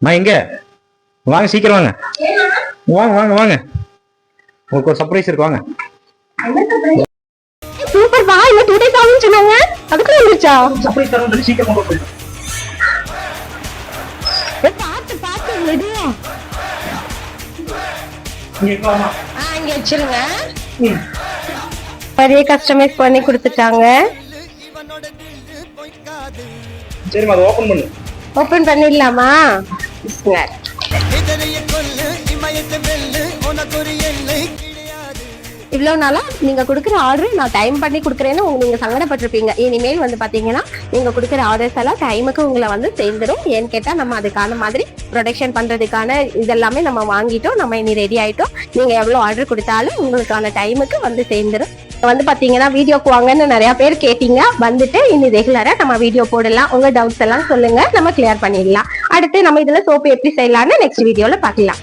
அம்மா எங்க வாங்க சீக்கிரம் வாங்க. வாங்க வாங்க வாங்க. உங்களுக்கு ஒரு சர்ப்ரைஸ் இருக்கு வாங்க. சூப்பர் வா இன்னும் டூ டேஸ் ஆகும்னு சொன்னாங்க. அதுக்குள்ள வந்துருச்சா? சர்ப்ரைஸ் தரணும் சீக்கிரம் கொண்டு போய் பாத்து பாத்து விடுங்க இங்க வச்சிருங்க. நிறைய கஸ்டமைஸ் பண்ணி கொடுத்துட்டாங்க. சரிம்மா அதை ஓபன் பண்ணு. ஓபன் பண்ணிடலாமா? இவ்வளோ நாளாக நீங்கள் கொடுக்குற ஆர்டர் நான் டைம் பண்ணி கொடுக்குறேன்னு உங்கள் நீங்கள் சங்கடப்பட்டிருப்பீங்க. இனிமேல் வந்து பார்த்தீங்கன்னா நீங்கள் கொடுக்குற ஆர்டர்ஸ் எல்லாம் டைமுக்கு உங்களை வந்து சேர்ந்துரும் ஏன்னு கேட்டால் நம்ம அதுக்கான மாதிரி ப்ரொடக்ஷன் பண்ணுறதுக்கான இதெல்லாமே நம்ம வாங்கிட்டோம். நம்ம இனி ரெடி ஆகிட்டோம் நீங்கள் எவ்வளோ ஆர்டர் கொடுத்தாலும் உங்களுக்கான டைமுக்கு வந்து சேர்ந்துரும். வந்து பார்த்தீங்கன்னா வீடியோக்கு வாங்கன்னு நிறையா பேர் கேட்டீங்க. வந்துட்டு இனி ரெகுலராக நம்ம வீடியோ போடலாம். உங்கள் டவுட்ஸ் எல்லாம் சொல்லுங்கள் நம்ம கிளியர் பண்ணிடலாம். அடுத்து நம்ம இதுல சோப்பு எப்படி செய்யலாம்னு நெக்ஸ்ட் வீடியோல பாக்கலாம்